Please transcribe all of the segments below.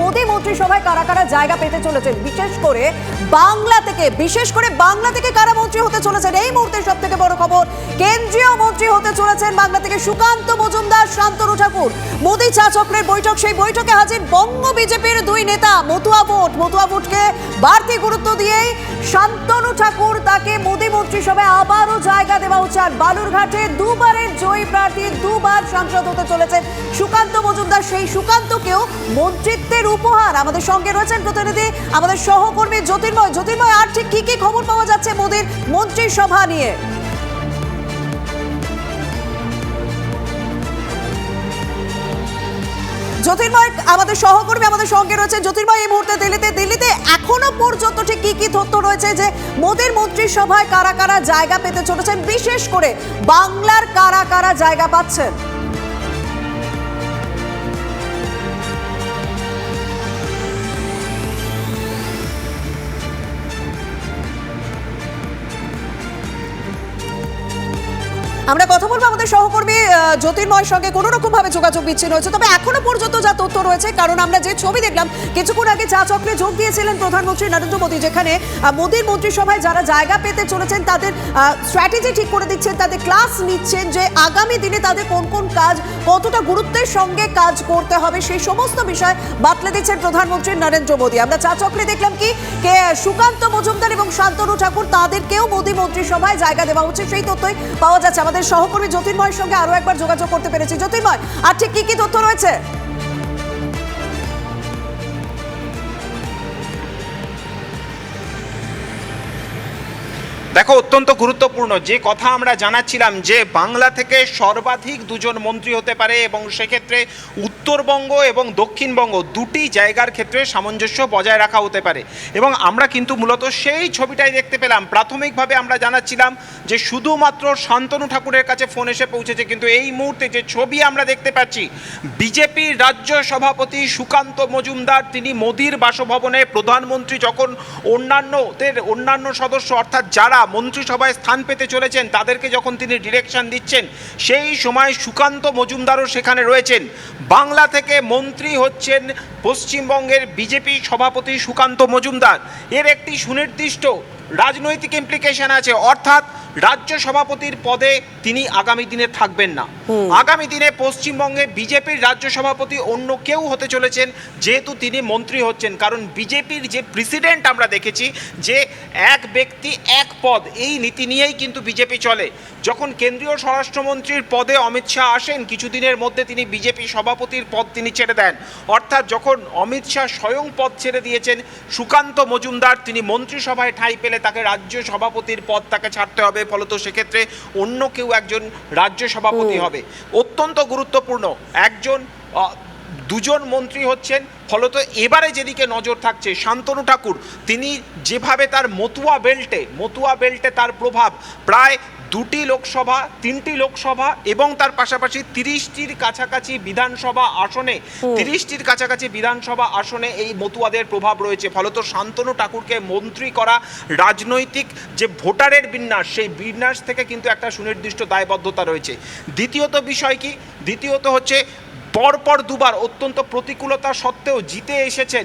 Modi মন্ত্রিসভায় কারা কারা জায়গা পেতে চলেছেন? বিশেষ করে বাংলা থেকে, বিশেষ করে বাংলা থেকে কারা মন্ত্রী হতে চলেছেন? এই মুহূর্তে সব থেকে বড় খবর, কেন্দ্রীয় মন্ত্রী হতে চলেছেন বাংলা থেকে সুকান্ত মজুমদার শান্তনু ঠাকুর। মোদী চা চক্রের বৈঠক, সেই বৈঠকে হাজির বঙ্গ বিজেপির দুই নেতা, মতুয়া ভোট। মতুয়া ভোটকে বাড়তি গুরুত্ব দিয়েই শান্তনু ঠাকুর তাকে মোদী মন্ত্রিসভায় আবারও জায়গা দেওয়া হচ্ছে আর বালুরঘাটে দুবারের জয়ী প্রার্থী দুবার সাংসদ হতে চলেছেন সুকান্ত মজুমদার। সেই সুকান্তকেও মন্ত্রিত্বের উপহার আমাদের সঙ্গে রয়েছেন প্রতিনিধি, আমাদের সহকর্মী জ্যোতির্ময়। জ্যোতির্ময়, আর ঠিক কি কি খবর পাওয়া যাচ্ছে মোদীর মন্ত্রিসভা নিয়ে? জ্যোতির্ময়, আমাদের সহকর্মী আমাদের সঙ্গে রয়েছে জ্যোতির্ময়, এই মুহূর্তে দিল্লিতে দিল্লিতে এখনও পর্যন্ত ঠিক কি কি তথ্য রয়েছে যে মোদীর মন্ত্রিসভায় কারা কারা জায়গা পেতে চলেছেন, বিশেষ করে বাংলার কারা কারা জায়গা পাচ্ছেন? আমরা কথা বলব আমাদের সহকর্মী জ্যোতির্ময়ের সঙ্গে। কোনো রকম ভাবে যোগাযোগ বিচ্ছিন্ন হয়েছে। তবে এখনও পর্যন্ত যা তথ্য রয়েছে, কারণ আমরা যে ছবি দেখলাম, কিছুক্ষণ আগে চা চক্রে যোগ দিয়েছিলেন প্রধানমন্ত্রী নরেন্দ্র মোদী, যেখানে মোদীর মন্ত্রিসভায় যারা জায়গা পেতে চলেছেন, তাদের স্ট্র্যাটেজি ঠিক করে দিচ্ছেন, তাদের ক্লাস নিচ্ছেন যে আগামী দিনে তাদের কোন কোন কাজ, কতটা গুরুত্বের সঙ্গে কাজ করতে হবে, সেই সমস্ত বিষয় বাতলে দিচ্ছেন প্রধানমন্ত্রী নরেন্দ্র মোদী। আমরা চা চক্রে দেখলাম কি, কে, সুকান্ত মজুমদার এবং শান্তনু ঠাকুর, তাদেরকেও মোদী মন্ত্রিসভায় জায়গা দেওয়া হচ্ছে, সেই তথ্যই পাওয়া যাচ্ছে আমাদের সহকর্মী জ্যোতির্ময়ের সঙ্গে আরও একবার যোগাযোগ করতে পেরেছি। জ্যোতির্ময়, আর ঠিক কি কি তথ্য রয়েছে? দেখো, অত্যন্ত গুরুত্বপূর্ণ। যে কথা আমরা জানাচ্ছিলাম যে বাংলা থেকে সর্বাধিক দুজন মন্ত্রী হতে পারে এবং সেক্ষেত্রে উত্তরবঙ্গ এবং দক্ষিণবঙ্গ দুটি জায়গার ক্ষেত্রে সামঞ্জস্য বজায় রাখা হতে পারে। এবং আমরা কিন্তু মূলত সেই ছবিটাই দেখতে পেলাম। প্রাথমিকভাবে আমরা জানাচ্ছিলাম যে শুধুমাত্র শান্তনু ঠাকুরের কাছে ফোন এসে পৌঁছেছে, কিন্তু এই মুহূর্তে যে ছবি আমরা দেখতে পাচ্ছি, বিজেপির রাজ্য সভাপতি সুকান্ত মজুমদার, তিনি মোদির বাসভবনে প্রধানমন্ত্রী যখন অন্যান্যদের অন্যান্য সদস্য, অর্থাৎ যারা মন্ত্রিসভায় স্থান পেতে চলেছেন, তাদেরকে যখন তিনি ডিরেকশন দিচ্ছেন, সেই সময় সুকান্ত মজুমদারও সেখানে রয়েছেন। বাংলা থেকে মন্ত্রী হচ্ছেন পশ্চিমবঙ্গের বিজেপি সভাপতি সুকান্ত মজুমদার। এর একটি সুনির্দিষ্ট রাজনৈতিক ইমপ্লিকেশন আছে। অর্থাৎ রাজ্য সভাপতির পদে তিনি আগামী দিনে থাকবেন না। আগামী দিনে পশ্চিমবঙ্গে বিজেপির রাজ্য সভাপতি অন্য কেউ হতে চলেছেন যেহেতু তিনি মন্ত্রী হচ্ছেন। কারণ বিজেপির যে প্রেসিডেন্ট আমরা দেখেছি যে এক ব্যক্তি এক পদ এই নীতি নিয়েই কিন্তু বিজেপি চলে। যখন কেন্দ্রীয় স্বরাষ্ট্রমন্ত্রীর পদে অমিত শাহ আসেন কিছুদিনের মধ্যে তিনি বিজেপি সভাপতির পদ তিনি ছেড়ে দেন। অর্থাৎ যখন অমিত শাহ স্বয়ং পদ ছেড়ে দিয়েছেন সুকান্ত মজুমদার তিনি মন্ত্রিসভায় ঠাঁই পেলে তাকে রাজ্য সভাপতির পদ তাকে ছাড়তে হবে ফলত সেক্ষেত্রে অন্য কেউ একজন রাজ্য সভাপতি হবে। অত্যন্ত গুরুত্বপূর্ণ। একজন দুজন মন্ত্রী হচ্ছেন ফলত এবারে যেদিকে নজর থাকছে শান্তনু ঠাকুর তিনি যেভাবে তার মতুয়া বেল্টে মতুয়া বেল্টে তার প্রভাব প্রায় দুটি লোকসভা তিনটি লোকসভা এবং তার পাশাপাশি তিরিশটির কাছাকাছি বিধানসভা আসনে তিরিশটির কাছাকাছি বিধানসভা আসনে এই মতুয়াদের প্রভাব রয়েছে। ফলত শান্তনু ঠাকুরকে মন্ত্রী করা রাজনৈতিক যে ভোটারের বিন্যাস সেই বিন্যাস থেকে কিন্তু একটা সুনির্দিষ্ট দায়বদ্ধতা রয়েছে। দ্বিতীয়ত বিষয় কি? দ্বিতীয়ত হচ্ছে পরপর দুবার অত্যন্ত প্রতিকূলতা সত্ত্বেও জিতে এসেছেন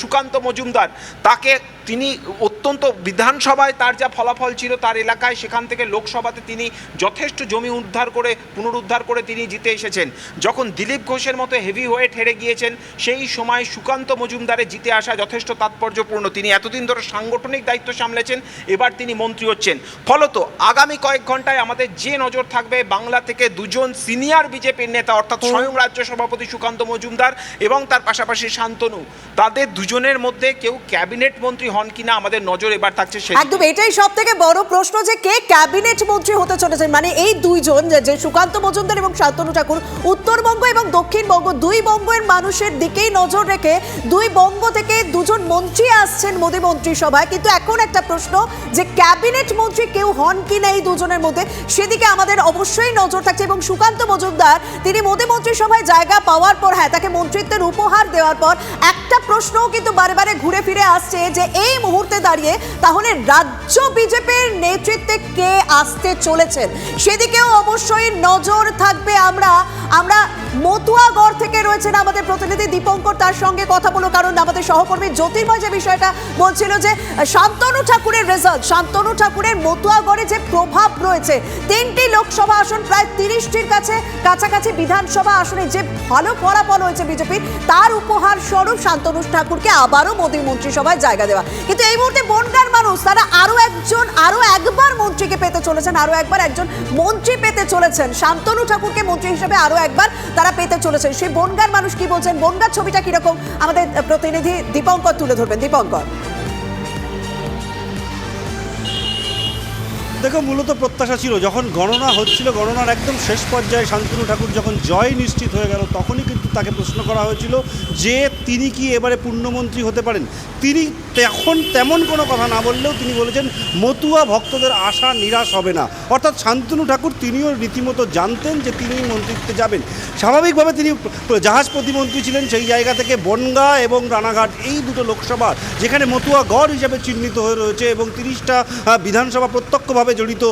সুকান্ত মজুমদার। তাকে তিনি অত্যন্ত বিধানসভায় তার যা ফলাফল ছিল তার এলাকায় সেখান থেকে লোকসভাতে তিনি যথেষ্ট জমি উদ্ধার করে পুনরুদ্ধার করে তিনি জিতে এসেছেন। যখন দিলীপ ঘোষের মতো হেভি ওয়েট হেরে গিয়েছেন সেই সময় সুকান্ত মজুমদারে জিতে আসা যথেষ্ট তাৎপর্যপূর্ণ। তিনি এতদিন ধরে সাংগঠনিক দায়িত্ব সামলেছেন এবার তিনি মন্ত্রী হচ্ছেন। ফলত আগামী কয়েক ঘন্টায় আমাদের যে নজর থাকবে বাংলা থেকে দুজন সিনিয়র বিজেপির নেতা অর্থাৎ স্বয়ং রাজ্য সভাপতি সুকান্ত মজুমদার এবং তার পাশাপাশি শান্তনু। তাদের দুজনের মধ্যে কেউ ক্যাবিনেট মন্ত্রী হন কিনা আমাদের নজর এবার থাকছে সে একদম, এটাই সব থেকে বড় প্রশ্ন যে কে ক্যাবিনেট মন্ত্রী হতে চলেছেন? মানে এই দুইজন যে- সুকান্ত মজুমদার এবং শান্তনু ঠাকুর, উত্তরবঙ্গ এবং দক্ষিণবঙ্গ, দুই বঙ্গের মানুষের দিকেই নজর রেখে দুই বঙ্গ থেকে দুজন মন্ত্রী আসছেন মোদী মন্ত্রিসভায়। কিন্তু এখন একটা প্রশ্ন যে ক্যাবিনেট মন্ত্রী কেউ হন কিনা এই দুজনের মধ্যে, সেদিকে আমাদের অবশ্যই নজর থাকছে। এবং সুকান্ত মজুমদার, তিনি মোদী মন্ত্রিসভায় জায়গা পাওয়ার পর হ্যাঁ তাকে মন্ত্রিত্বের উপহার দেওয়ার পর, একটা প্রশ্নও কিন্তু বারে বারে ঘুরে ফিরে আসছে যে এই মুহূর্তে দাঁড়িয়ে তাহলে রাজ্য বিজেপির নেতৃত্বে কে আসতে চলেছেন? সেদিকেও অবশ্যই নজর থাকবে আমরা। আমরা মতুয়াগড় থেকে রয়েছেন আমাদের প্রতিনিধি দীপঙ্কর, তার সঙ্গে কথা বলো কারণ আমাদের সহকর্মী জ্যোতির্ময় যে বিষয়টা বলছিল যে শান্তনু ঠাকুরের রেজাল্ট শান্তনু ঠাকুরের মতুয়াগড়ে যে প্রভাব রয়েছে, তিনটি লোকসভা আসন প্রায় তিরিশটির কাছে, কাছাকাছি বিধানসভা আসনে যে ভালো ফলাফল হয়েছে বিজেপির, তার উপহার স্বরূপ শান্তনু ঠাকুরকে আবারও মোদী মন্ত্রিসভায় জায়গা দেওয়া। কিন্তু এই মুহূর্তে বনগার মানুষ, তারা আরও একজন, আরও একবার মন্ত্রীকে পেতে চলেছেন, আরও একবার একজন মন্ত্রী পেতে চলেছেন। শান্তনু ঠাকুরকে মন্ত্রী হিসেবে আরও একবার তারা পেতে চলেছেন। সেই বনগার মানুষ কি বলছেন? বনগার ছবিটা কীরকম? আমাদের প্রতিনিধি দীপঙ্কর তুলে ধরবেন। দীপঙ্কর। দেখো, মূলত প্রত্যাশা ছিল, যখন গণনা হচ্ছিল, গণনার একদম শেষ পর্যায়ে শান্তনু ঠাকুর যখন জয় নিশ্চিত হয়ে গেল, তখনই কিন্তু তাকে প্রশ্ন করা হয়েছিল যে তিনি কি এবারে পূর্ণমন্ত্রী হতে পারেন? তিনি তখন তেমন কোনো কথা না বললেও তিনি বলেছেন, মতুয়া ভক্তদের আশা নিরাশ হবে না। অর্থাৎ শান্তনু ঠাকুর তিনিও রীতিমতো জানতেন যে তিনি মন্ত্রিত্বে যাবেন। স্বাভাবিকভাবে তিনি জাহাজ প্রতিমন্ত্রী ছিলেন সেই জায়গা থেকে বনগা এবং রানাঘাট, এই দুটো লোকসভা, যেখানে মতুয়া গড় হিসেবে চিহ্নিত হয়ে রয়েছে এবং তিরিশটা বিধানসভা প্রত্যক্ষভাবে জড়িত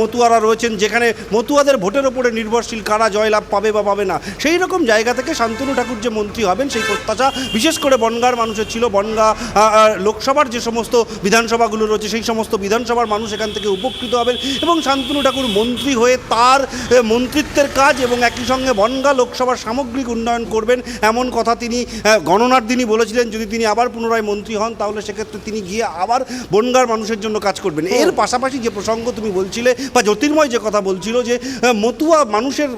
মতুয়ারা রয়েছেন, যেখানে মতুয়াদের ভোটের ওপরে নির্ভরশীল কারা জয়লাভ পাবে বা পাবে না। সেই রকম জায়গা থেকে শান্তনু ঠাকুর যে মন্ত্রী হবেন, সেই প্রত্যাশা বিশেষ করে বনগার মানুষের ছিল। বনগা লোকসভার যে সমস্ত বিধানসভাগুলো রয়েছে সেই সমস্ত বিধানসভার মানুষ এখান থেকে উপকৃত হবেন এবং শান্তনু ঠাকুর মন্ত্রী হয়ে তার মন্ত্রিত্বের কাজ এবং একই সঙ্গে বনগা লোকসভার সামগ্রিক উন্নয়ন করবেন এমন কথা তিনি গণনার দিনই বলেছিলেন। যদি তিনি আবার পুনরায় মন্ত্রী হন তাহলে সেক্ষেত্রে তিনি গিয়ে আবার বনগার মানুষের জন্য কাজ করবেন। এর পাশাপাশি যে প্রসঙ্গ তুমি বলছিলে বা জ্যোতির্ময় যে কথা বলছিল যে মতুয়া মানুষের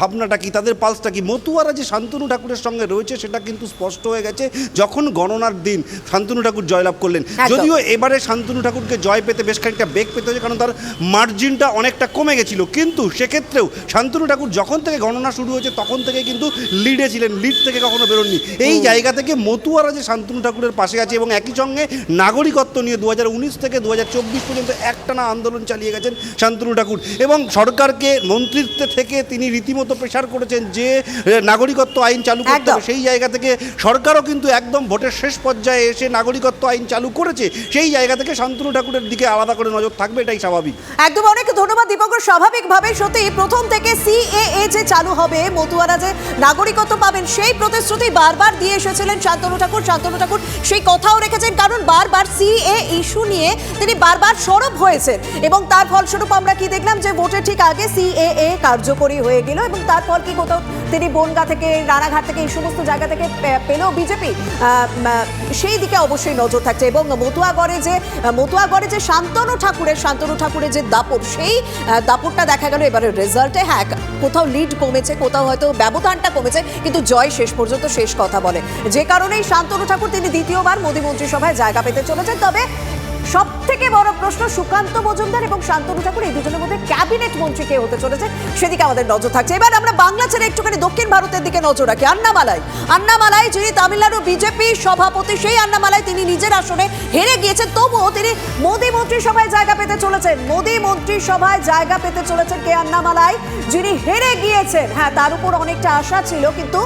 ভাবনাটা কি তাদের পালসটা কি? মতুয়ারা যে শান্তনু ঠাকুরের সঙ্গে রয়েছে সেটা কিন্তু স্পষ্ট হয়ে গেছে যখন গণনার দিন শান্তনু ঠাকুর জয়লাভ করলেন। যদিও এবারে শান্তনু ঠাকুরকে জয় পেতে বেশ খানিকটা বেগ পেতে হয়েছে কারণ তার মার্জিনটা অনেকটা কমে গেছিল। কিন্তু সেক্ষেত্রেও শান্তনু ঠাকুর যখন থেকে গণনা শুরু হয়েছে তখন থেকে কিন্তু লিডে ছিলেন লিড থেকে কখনো বেরোননি। এই জায়গা থেকে মতুয়ারা যে শান্তনু ঠাকুরের পাশে আছে এবং একই সঙ্গে নাগরিকত্ব নিয়ে দু হাজার উনিশ থেকে দু হাজার চব্বিশ পর্যন্ত একটানা আন্দোলন চালিয়ে গেছেন শান্তনু ঠাকুর। এবং সরকারকে মন্ত্রিত্বে থেকে তিনি রীতিমতো প্রেশার করেছেন যে নাগরিকত্ব আইন চালু করতে সেই জায়গা থেকে সরকারও কিন্তু একদম ভোটের শেষ পর্যায়ে এসে নাগরিকত্ব আইন চালু করেছে। সেই জায়গা থেকে শান্তনু ঠাকুরের দিকে আলাদা করে নজর থাকবে, এটাই স্বাভাবিক। একদম অনেক ধন্যবাদ দীপঙ্কর স্বাভাবিকভাবে সত্যি প্রথম থেকে সিএএ যে চালু হবে, মতুয়ারা যে নাগরিকত্ব পাবেন, সেই প্রতিশ্রুতি বারবার দিয়ে এসেছিলেন শান্তনু ঠাকুর। শান্তনু ঠাকুর সেই কথাও রেখেছেন, কারণ বারবার সিএ ইস্যু নিয়ে তিনি বারবার সরব হয়েছেন। এবং তার ফলস্বরূপ আমরা কি দেখলাম যে ভোটের ঠিক আগে সিএএ কার্যকরী হয়ে গেল এবং তার ফল কি কোথাও তিনি বনগা থেকে, রানাঘাট থেকে, এই সমস্ত জায়গা থেকে পে- পেল বিজেপি সেই দিকে অবশ্যই নজর থাকছে। এবং মতুয়াগড়ে যে মতুয়াগড়ে যে শান্তনু ঠাকুরের শান্তনু ঠাকুরের যে দাপট, সেই দাপটটা দেখা গেল এবারে রেজাল্টে হ্যাঁ কোথাও লিড কমেছে, কোথাও হয়তো ব্যবধানটা কমেছে, কিন্তু জয় শেষ পর্যন্ত শেষ কথা বলে। যে কারণেই শান্তনু ঠাকুর তিনি দ্বিতীয়বার মোদী মন্ত্রিসভায় জায়গা পেতে চলেছেন। তবে সব থেকে বড় প্রশ্ন, সুকান্ত মজুমদার এবং শান্তনু ঠাকুর, এই দুজনের মধ্যে ক্যাবিনেট মন্ত্রী কে হতে চলেছে, সেদিকে আমাদের নজর থাকছে। এবার আমরা বাংলা ছেড়ে একটুখানি দক্ষিণ ভারতের দিকে নজর রাখি। আন্নামালাই আন্নামালাই যিনি তামিলনাড়ু বিজেপি সভাপতি, সেই আন্নামালাই তিনি নিজের আসনে হেরে গিয়েছেন। তবুও তিনি মোদী মন্ত্রিসভায় জায়গা পেতে চলেছেন। মোদী মন্ত্রিসভায় জায়গা পেতে চলেছেন কে আন্নামালাই? যিনি হেরে গিয়েছেন। হ্যাঁ তার উপর অনেকটা আশা ছিল, কিন্তু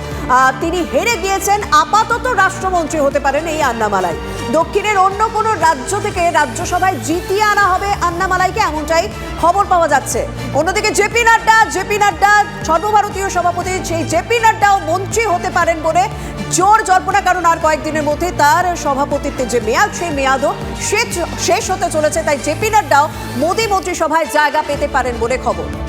তিনি হেরে গিয়েছেন। আপাতত রাষ্ট্রমন্ত্রী হতে পারেন এই আন্নামালাই। দক্ষিণের অন্য কোনো রাজ্য থেকে রাজ্যসভায় জিতিয়ে আনা হবে আন্নামালাইকে, এমনটাই খবর পাওয়া যাচ্ছে। অন্যদিকে জেপি নাড্ডা জেপি নাড্ডা সর্বভারতীয় সভাপতি, সেই জেপি নাড্ডাও মন্ত্রী হতে পারেন বলে জোর জল্পনা, কারণ আর কয়েকদিনের মধ্যে তার সভাপতিত্বে যে মেয়াদ, সেই মেয়াদও শেষ- হতে চলেছে। তাই জেপি নাড্ডাও মোদী মন্ত্রিসভায় জায়গা পেতে পারেন বলে খবর।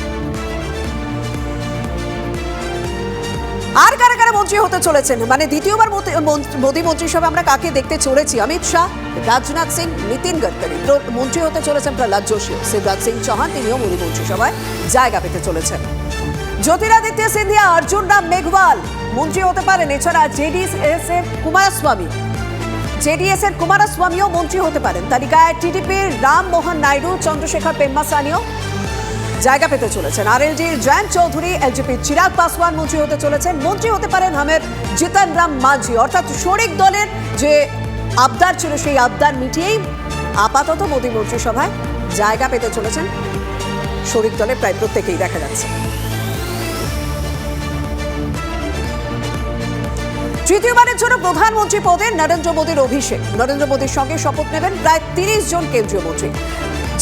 কারা মন্ত্রী হতে চলেছেন। মানে দ্বিতীয়বার মোদী মন্ত্রিসভা আমরা কাকে দেখতে চলেছি? অমিত শাহ, রাজনাথ সিং, নীতিন গডকরি। মন্ত্রী হতে চলেছেন প্রহ্লাদ যোশী। শিবরাজ সিং চৌহান, তিনিও মোদী মন্ত্রিসভায় জায়গা পেতে চলেছেন। জ্যোতিরাদিত্য সিন্ধিয়া অর্জুন রাম মেঘওয়াল। মন্ত্রী হতে পারেন এছাড়া জেডিএস এর কুমারস্বামী। জেডিএস এর কুমারস্বামীও মন্ত্রী হতে পারেন। তালিকায় টিডিপির রাম মোহন নাইডু, চন্দ্রশেখর পেম্মাসানিও জায়গা পেতে চলেছেন। আর এলজির জয়ন্ত চৌধুরী এলজিপির চিরাগ পাসওয়ান মন্ত্রী হতে চলেছেন। মন্ত্রী হতে পারেন হামের জিতন রাম মাঝি। অর্থাৎ শরিক দলের যে আবদার ছিল, সেই আবদার মিটিয়েই আপাতত মোদী মন্ত্রিসভায় জায়গা পেতে চলেছেন। শরিক দলে প্রায় প্রত্যেকেই দেখা যাচ্ছে। তৃতীয়বারের জন্য প্রধানমন্ত্রী পদে নরেন্দ্র মোদীর অভিষেক। নরেন্দ্র মোদীর সঙ্গে শপথ নেবেন প্রায় তিরিশ জন কেন্দ্রীয় মন্ত্রী।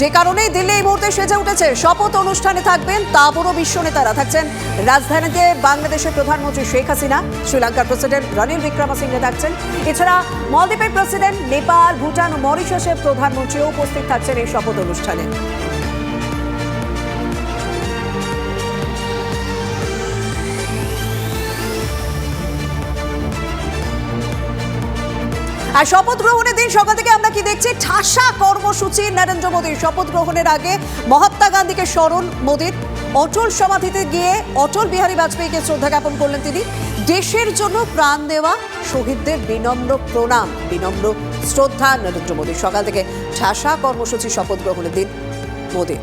যে কারণেই দিল্লি এই মুহূর্তে সেজে উঠেছে। শপথ অনুষ্ঠানে থাকবেন তা বড় বিশ্ব নেতারা। থাকছেন রাজধানীতে বাংলাদেশের প্রধানমন্ত্রী শেখ হাসিনা, শ্রীলঙ্কার প্রেসিডেন্ট রনিল বিক্রমাসিংহে থাকছেন। এছাড়া মলদ্বীপের প্রেসিডেন্ট, নেপাল, ভুটান ও মরিশাসের প্রধানমন্ত্রীও উপস্থিত থাকছেন এই শপথ অনুষ্ঠানে। আর শপথ গ্রহণের দিন সকাল থেকে আমরা কি দেখছি? ঠাসা কর্মসূচি নরেন্দ্র মোদীর। শপথ গ্রহণের আগে মহাত্মা গান্ধীকে স্মরণ মোদীর। অটল সমাধিতে গিয়ে অটল বিহারী বাজপেয়ীকে শ্রদ্ধা জ্ঞাপন করলেন তিনি। দেশের জন্য প্রাণ দেওয়া শহীদদের বিনম্র প্রণাম, বিনম্র শ্রদ্ধা নরেন্দ্র মোদীর। সকাল থেকে ঠাসা কর্মসূচি শপথ গ্রহণের দিন মোদীর।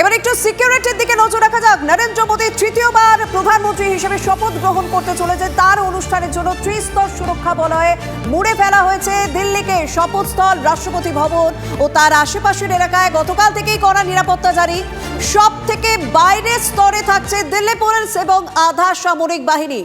এবার একটু সিকিউরিটির দিকে নজর রাখা যাক। নরেন্দ্র মোদী তৃতীয়বার প্রধানমন্ত্রী হিসেবে শপথ গ্রহণ করতে চলেছে। তার অনুষ্ঠানের জন্য ত্রিস্তর সুরক্ষা বলয়ে মুড়ে ফেলা হয়েছে দিল্লিকে। শপথস্থল, রাষ্ট্রপতি ভবন ও তার আশেপাশের এলাকায় গতকাল থেকেই করা নিরাপত্তা জারি। সব থেকে বাইরের স্তরে থাকছে দিল্লি পুলিশ এবং আধা সামরিক বাহিনী।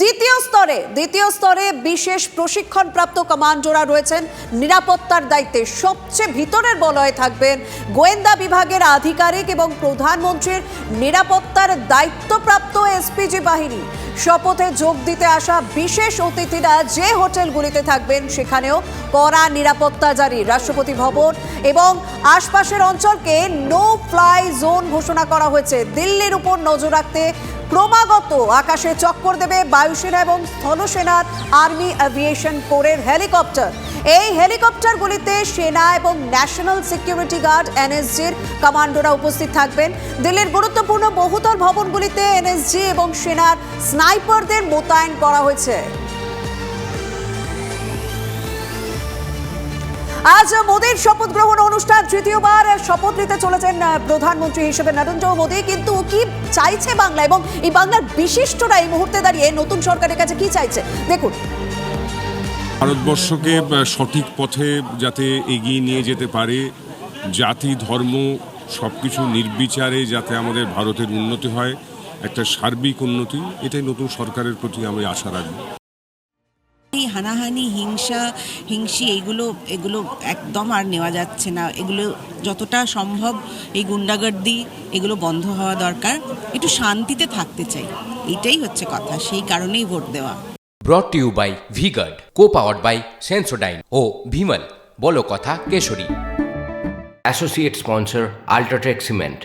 দ্বিতীয় স্তরে দ্বিতীয় স্তরে বিশেষ প্রশিক্ষণপ্রাপ্ত কমান্ডোরা রয়েছেন। নিরাপত্তার দায়িত্বে সবচেয়ে ভিতরের বলয়ে থাকবেন গোয়েন্দা বিভাগের আধিকারিক এবং প্রধানমন্ত্রীর নিরাপত্তার দায়িত্বপ্রাপ্ত এসপিজি বাহিনী। শপথে যোগ দিতে আসা বিশেষ অতিথিরা যে হোটেলগুলিতে থাকবেন, সেখানেও কড়া নিরাপত্তা জারি। রাষ্ট্রপতি ভবন এবং আশপাশের অঞ্চলকে নো ফ্লাই জোন ঘোষণা করা হয়েছে। দিল্লির উপর নজর রাখতে ক্রমাগত আকাশে চক্কর দেবে বায়ুসেনা এবং স্থলসেনার আর্মি অ্যাভিয়েশন কোরের হেলিকপ্টার। এই হেলিকপ্টারগুলিতে সেনা এবং ন্যাশনাল সিকিউরিটি গার্ড এনএসজির কমান্ডোরা উপস্থিত থাকবেন। দিল্লির গুরুত্বপূর্ণ বহুতল ভবনগুলিতে এনএসজি এবং সেনার স্নাইপারদের মোতায়েন করা হয়েছে। আজ মোদীর শপথ গ্রহণ অনুষ্ঠান তৃতীয়বার শপথ নিতে চলেছেন প্রধানমন্ত্রী হিসেবে নরেন্দ্র মোদী। কিন্তু কি চাইছে বাংলা এবং এই বাংলার বিশিষ্টরা এই মুহূর্তে দাঁড়িয়ে নতুন সরকারের কাছে কি চাইছে? দেখুন। ভারতবর্ষকে সঠিক পথে যাতে এগিয়ে নিয়ে যেতে পারে, জাতি, ধর্ম সব কিছু নির্বিচারে যাতে আমাদের ভারতের উন্নতি হয়, একটা সার্বিক উন্নতি, এটাই নতুন সরকারের প্রতি আমি আশা রাখব। এই হানাহানি হিংসা হিংসি এগুলো এগুলো একদম আর নেওয়া যাচ্ছে না। এগুলো যতটা সম্ভব এই গুন্ডাগর্দি এগুলো বন্ধ হওয়া দরকার। একটু শান্তিতে থাকতে চাই। এটাই হচ্ছে কথা। সেই কারণেই ভোট দেওয়া। Brought to you by V Guard co powered by Sensodyne ও ভিমল বলো কথা Keshari. Associate sponsor UltraTech cement